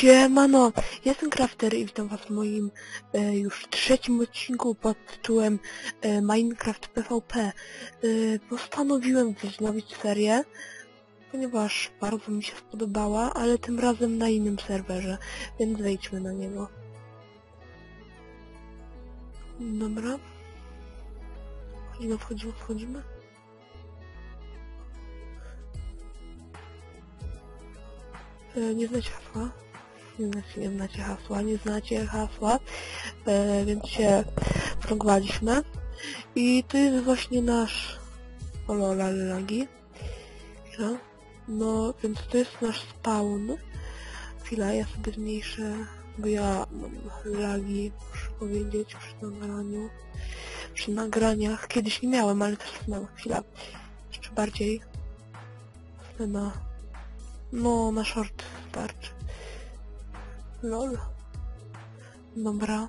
Siemano, jestem Crafter i witam was w moim e, już trzecim odcinku pod tytułem e, Minecraft PvP. E, postanowiłem wznowić serię, ponieważ bardzo mi się spodobała, ale tym razem na innym serwerze, więc wejdźmy na niego. Dobra. Wchodzimy, wchodzimy, wchodzimy. E, Nie znacie hasła? Nie znacie, nie znacie hasła, nie znacie hasła, e, więc się wrągwaliśmy. I to jest właśnie nasz... Olola lagi. Chwila. No, więc to jest nasz spawn. Chwila, ja sobie zmniejszę, bo ja mam lagi, muszę powiedzieć, przy nagraniu. Przy nagraniach. Kiedyś nie miałem, ale teraz mam. Chwila. Jeszcze bardziej. Na no, na short starczy. Lol. Dobra.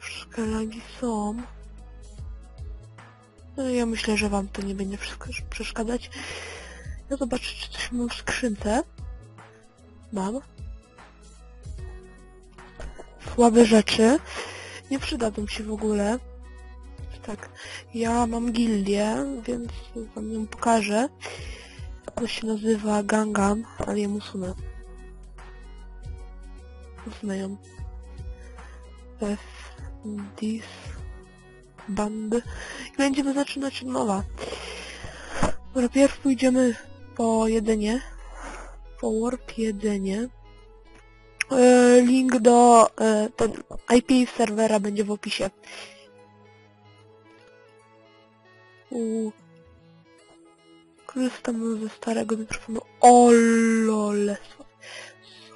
Troszkę lagi są. No, ja myślę, że wam to nie będzie przeszkadzać. Ja zobaczę, czy coś mam w skrzynce. Mam. Słabe rzeczy. Nie przydadzą się w ogóle. Tak. Ja mam gildię, więc wam ją pokażę. To się nazywa Gangam, ale ją usunę. Usunę ją. F, this, band. I będziemy zaczynać od nowa. Dobra, pierw pójdziemy po jedzenie. Po warp jedzenie. E, link do e, ten IP serwera będzie w opisie. U, Korzystam ze starego mikrofonu. O lole.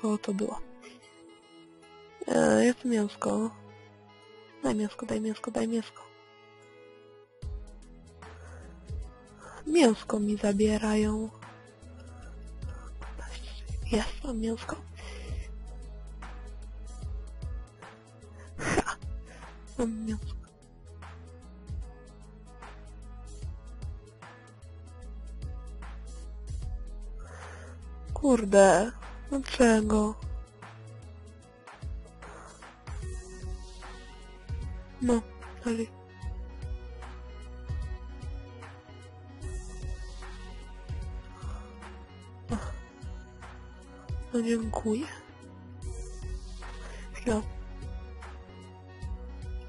Co to było? E, jest mięsko. Daj mięsko, daj mięsko, daj mięsko. Mięsko mi zabierają. Jest mam mięsko. Ha! Mam mięsko. Kurde, dlaczego? No, dalej. No dziękuję. Chwila.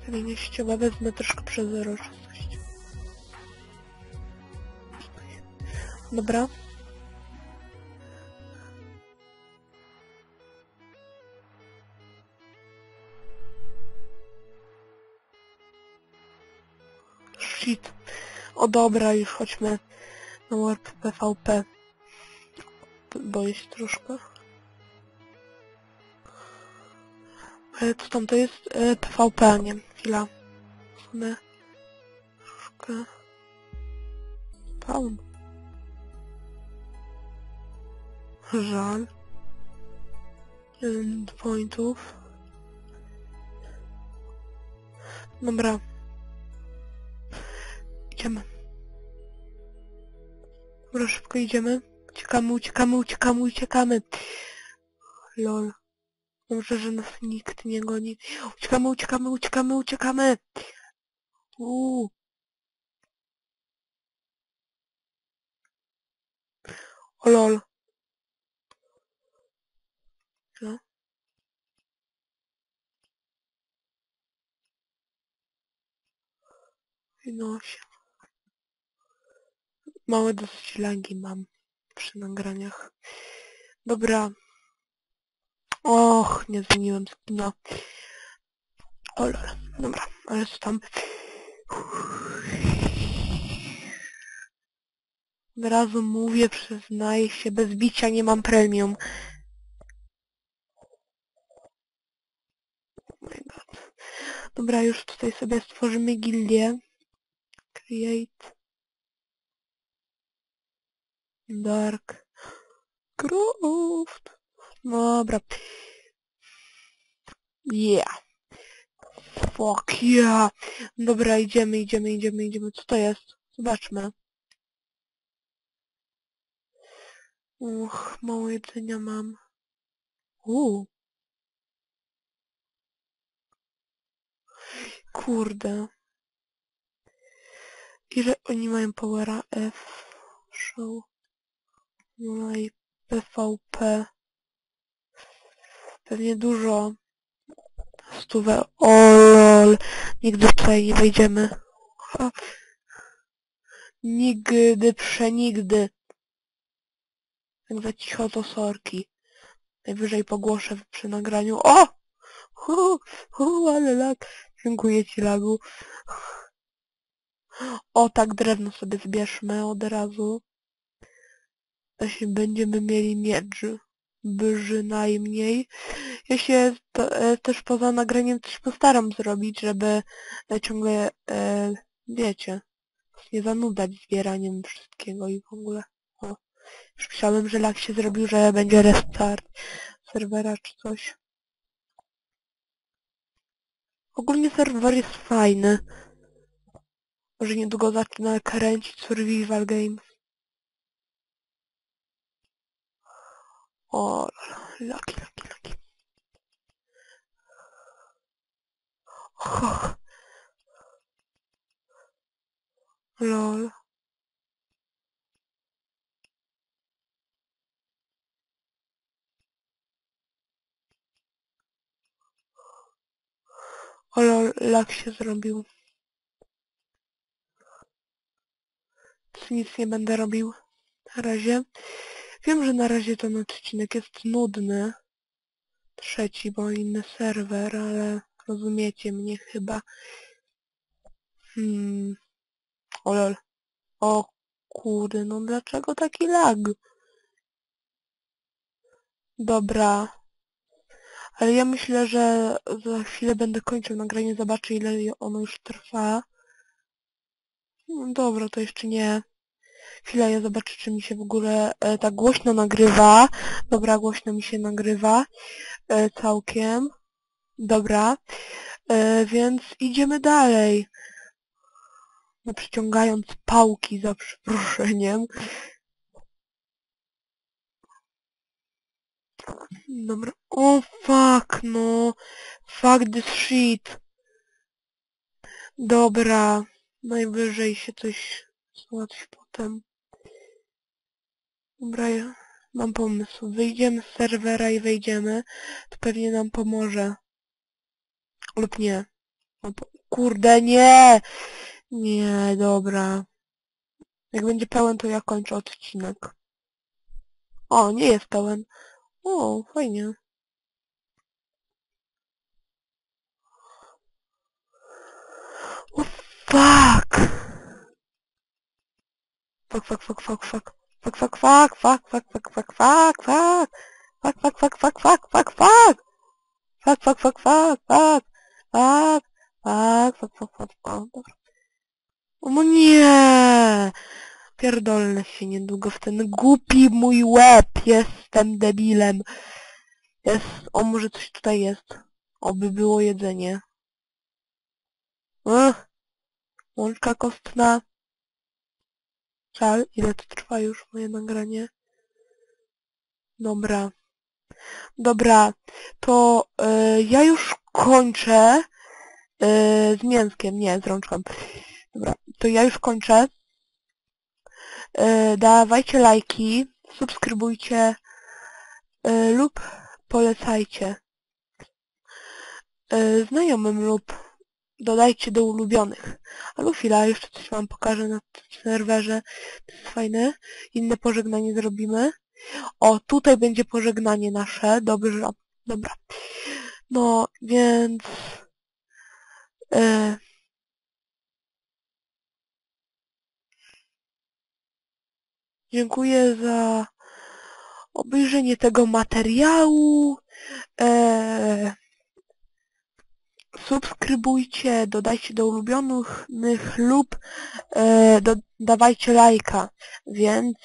Czyli nie ściema, wezmę troszkę przezroczystość. Dobra. O dobra, już chodźmy na Warp PvP. Boję się troszkę. Ale co tam to jest? E, PvP, a nie. Chwila. One troszkę... Spawn. Żal. Jeden pointów. Dobra. Idziemy. Dobra, szybko idziemy. Uciekamy, uciekamy, uciekamy, uciekamy. Lol. Dobrze, że nas nikt nie goni. Uciekamy, uciekamy, uciekamy, uciekamy. Uuu. O lol. Co? Wynosi. Małe dosyć lagi mam przy nagraniach. Dobra. Och, nie zmieniłem skina. O lol. Dobra, ale co tam? Od razu mówię, przyznaję się, bez bicia nie mam premium. Oh my god. Dobra, już tutaj sobie stworzymy gildię. Create. Dark. Croft. Dobra. Yeah. Fuck yeah. Dobra, idziemy, idziemy, idziemy, idziemy. Co to jest? Zobaczmy. Uch, mało jedzenia mam. Uuu. Kurde. Ile oni mają powera F? Show. No i PvP. Pewnie dużo. Stówę. O lol. Nigdy tutaj nie wejdziemy. Ha. Nigdy, przenigdy. Jak za cicho to sorki. Najwyżej pogłoszę przy nagraniu. O! Hu, hu, ale lag. Dziękuję ci lagu. O, tak drewno sobie zbierzmy od razu. Właśnie będziemy mieli miecz. Brzynajmniej. Ja się e, też poza nagraniem coś postaram zrobić, żeby e, ciągle, e, wiecie, nie zanudzać zbieraniem wszystkiego i w ogóle. O. Już myślałem, że lag się zrobił, że będzie restart serwera czy coś. Ogólnie serwer jest fajny. Może niedługo zacznę kręcić survival games. O, laki, laki, laki. Och. Lol. O lol, lak się zrobił. Nic nie będę robił. Na razie. Wiem, że na razie ten odcinek jest nudny. Trzeci, bo inny serwer, ale rozumiecie mnie chyba. Hmm. O lol. O kurde, no dlaczego taki lag? Dobra. Ale ja myślę, że za chwilę będę kończył nagranie, zobaczę ile ono już trwa. No dobra, to jeszcze nie. Chwilę, ja zobaczę, czy mi się w ogóle e, tak głośno nagrywa. Dobra, głośno mi się nagrywa. E, całkiem. Dobra. E, więc idziemy dalej. No, przyciągając pałki za przeproszeniem. Dobra. O, fuck, no. Fuck this shit. Dobra. Najwyżej się coś załatwi potem. Dobra, ja mam pomysł. Wyjdziemy z serwera i wejdziemy. To pewnie nam pomoże. Lub nie. No, kurde, nie! Nie, dobra. Jak będzie pełen, to ja kończę odcinek. O, nie jest pełen. O, fajnie. O, fuck! Fuck, fuck, fuck, fuck, fuck. Fuck, fuck, fuck, fuck, fuck, fuck, fuck, fuck, fuck. Fuck, fuck, fuck, fuck, fuck, fuck, fuck. Fuck, fuck, fuck, fuck, fuck. Fuck, fuck, fuck, fuck, fuck, fuck. Dobra. O no nie! Pierdolnę się niedługo w ten głupi mój łeb. Jestem debilem. Jest, o może coś tutaj jest. Oby było jedzenie. Ech. Łączka kostna. Żal, ile to trwa już moje nagranie? Dobra. Dobra, to y, ja już kończę y, z mięskiem, nie, z rączką. Dobra, to ja już kończę. Y, dawajcie lajki, subskrybujcie lub polecajcie znajomym lub dodajcie do ulubionych. Ale chwila, jeszcze coś wam pokażę na serwerze. To jest fajne. Inne pożegnanie zrobimy. O, tutaj będzie pożegnanie nasze. Dobrze, dobra. No, więc... E, dziękuję za obejrzenie tego materiału. E, subskrybujcie, dodajcie do ulubionych lub e, lajka. Więc